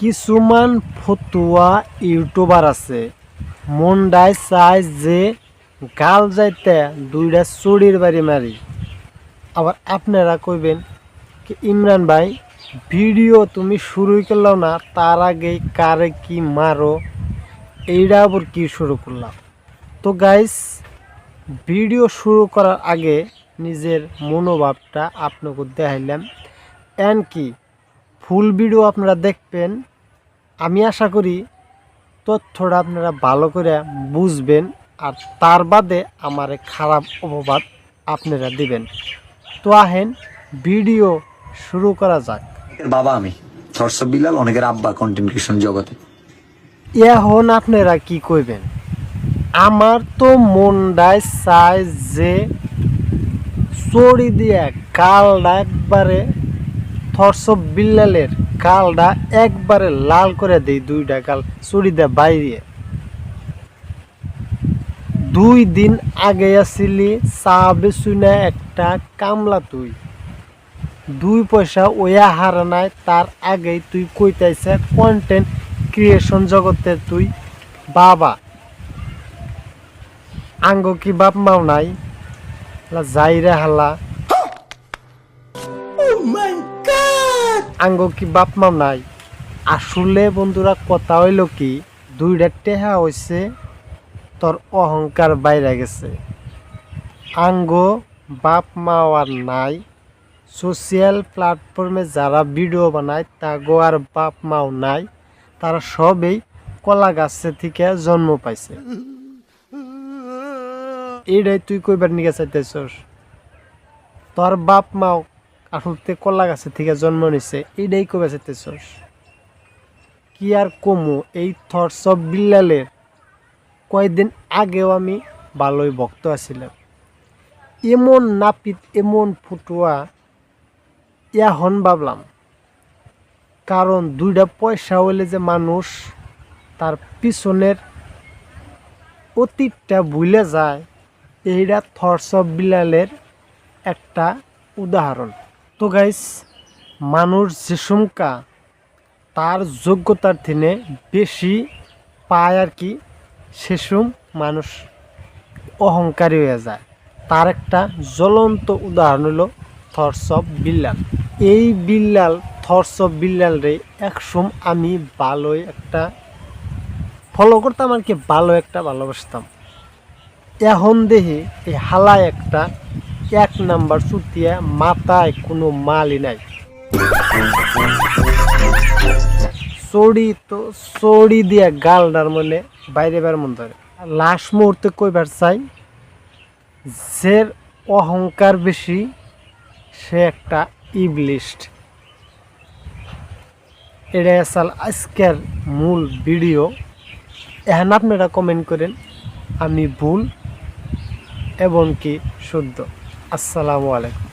কিছুমান ফতুয়া ইউটিউবার আছে। মন্ডায় চায় যে গাল যাইতে দুইটা চুরির বাড়ি মারি। আবার আপনারা কইবেন কি, ইমরান ভাই, ভিডিও তুমি শুরুই করলাম না, তার আগেই কারে কি মারো? এইটা আবার কি শুরু করলাম? তো গাইস ভিডিও শুরু করার আগে নিজের মনোভাবটা আপনাকে দেখাইলাম। এন কি ফুল ভিডিও আপনারা দেখবেন। আমি আশা করি তথ্যটা আপনারা ভালো করে বুঝবেন আর তার বাদে আমার খারাপ অপবাদ আপনারা দিবেন। তো আহেন ভিডিও শুরু করা যাক। বাবা আমি বিলাল অনেকের আব্বা কন্টেন্ট ক্রিয়েশন জগতে। এখন আপনারা কি কইবেন? আমার তো মনটায় চায় যে চড়ি দিয়ে কালটা একবারে থরস বিল্লালের কালটা একবারে লাল করে দেই দুইটা কাল চড়ি দিয়ে বাইরে। দুই দিন আগে আসিলি চা বেচুনা একটা কামলা তুই। দুই পয়সা ওয়া হারা নাই, তার আগেই তুই কইতাইছে কন্টেন্ট ক্রিয়েশন জগতে তুই বাবা। আঙ্গ কি বাপ মাও নাই? যাইরে হালা। আঙ্গ কি বাপ মাও নাই? আসলে বন্ধুরা, কথা হইল কি, দুইটা টেহা হইছে, তোর অহংকার বাইরে গেছে। আঙ্গ বাপ মাও আর নাই সোশিয়াল প্ল্যাটফর্মে যারা ভিডিও বানায়, তাগো আর বাপ মাও নাই, তারা সবেই কলা গাছে থেকে জন্ম পাইছে। এইটাই তুই কইবার নিকে চাইতেছস। তোর বাপ মাও আসলতে কলা গাছে থেকে জন্ম নিছে এইটাই কইবার চাইতেছস। কি আর কমু, এই থরস বিল্লালের কয়েকদিন আগেও আমি ভালোই ভক্ত আছিলাম। এমন নাপিত, এমন ফুটুয়া হন ভাবলাম, কারণ দুইটা পয়সা হইলে যে মানুষ তার পিছনের অতীতটা ভুলে যায় এইটা থরস বিলালের একটা উদাহরণ। তো গাইস মানুষ যে সুমকা, তার যোগ্যতার থেকে বেশি পায় আর কি সেসম মানুষ অহংকারী হয়ে যায়। তার একটা জ্বলন্ত উদাহরণ হলো থরস অফ বিল্লাল এই বিল্লাল থরস অফ বিল্লাল রে একসম আমি ভালোই একটা ফলো করতাম আর কি, ভালো একটা ভালোবাসতাম। এখন দেখি, এই হালায় একটা এক নাম্বার চুতিয়া মাথায় কোনো মালই নাই। চড়ি তো চড়ি দিয়া গালডার মনে বাইরে বার মন ধরে। লাস্ট মুহূর্তে কইবার চাই যে অহংকার বেশি, সে একটা ইবলিস্ট এটাই আসাল আজকের মূল ভিডিও। এখন আপনারা কমেন্ট করেন, আমি ভুল, এবং কি শুদ্ধ? আসসালামু আলাইকুম।